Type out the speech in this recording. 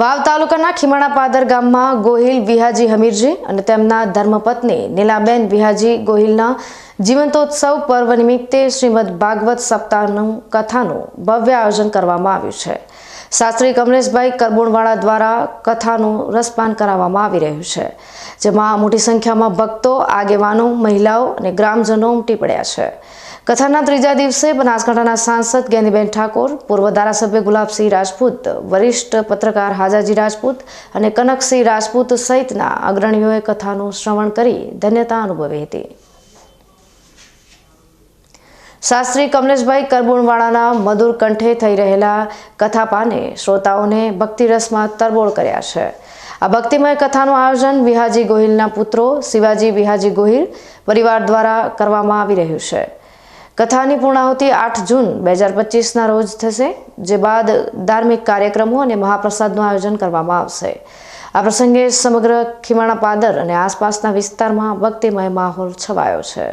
વાવ તાલુકાના ખીમાણા પાદર ગામમાં ગોહિલ વિહાજી હમીરજી અને તેમના ધર્મપત્ની નીલાબેન વિહાજી ગોહિલના જીવંતોત્સવ પર્વ નિમિત્તે શ્રીમદ ભાગવત સપ્તાહનું કથાનું ભવ્ય આયોજન કરવામાં આવ્યું છે. શાસ્ત્રી કમલેશભાઈ કરબુણવાળા દ્વારા કથાનું રસપાન કરાવવામાં આવી રહ્યું છે, જેમાં મોટી સંખ્યામાં ભક્તો, આગેવાનો, મહિલાઓ અને ગ્રામજનો ઉમટી પડ્યા છે. કથાના ત્રીજા દિવસે બનાસકાંઠાના સાંસદ જ્ઞાનીબેન ઠાકોર, પૂર્વ ધારાસભ્ય ગુલાબસિંહ રાજપૂત, વરિષ્ઠ પત્રકાર હાજાજી રાજપૂત અને કનકસિંહ રાજપૂત સહિતના અગ્રણીઓએ કથાનું શ્રવણ કરી ધન્યતા અનુભવી હતી. શાસ્ત્રી કમલેશભાઈ કરબુણવાળાના મધુર કંઠે થઈ રહેલા કથાપાને શ્રોતાઓને ભક્તિરસમાં તરબોળ કર્યા છે. આ ભક્તિમય કથાનું આયોજન વિહાજી ગોહિલના પુત્રો, શિવાજી વિહાજી ગોહિલ પરિવાર દ્વારા કરવામાં આવી રહ્યું છે. કથાની પૂર્ણાહુતિ આઠ જૂન બે હજાર પચીસના રોજ થશે, જે બાદ ધાર્મિક કાર્યક્રમો અને મહાપ્રસાદનું આયોજન કરવામાં આવશે. આ પ્રસંગે સમગ્ર ખીમાણા પાદર અને આસપાસના વિસ્તારમાં ભક્તિમય માહોલ છવાયો છે.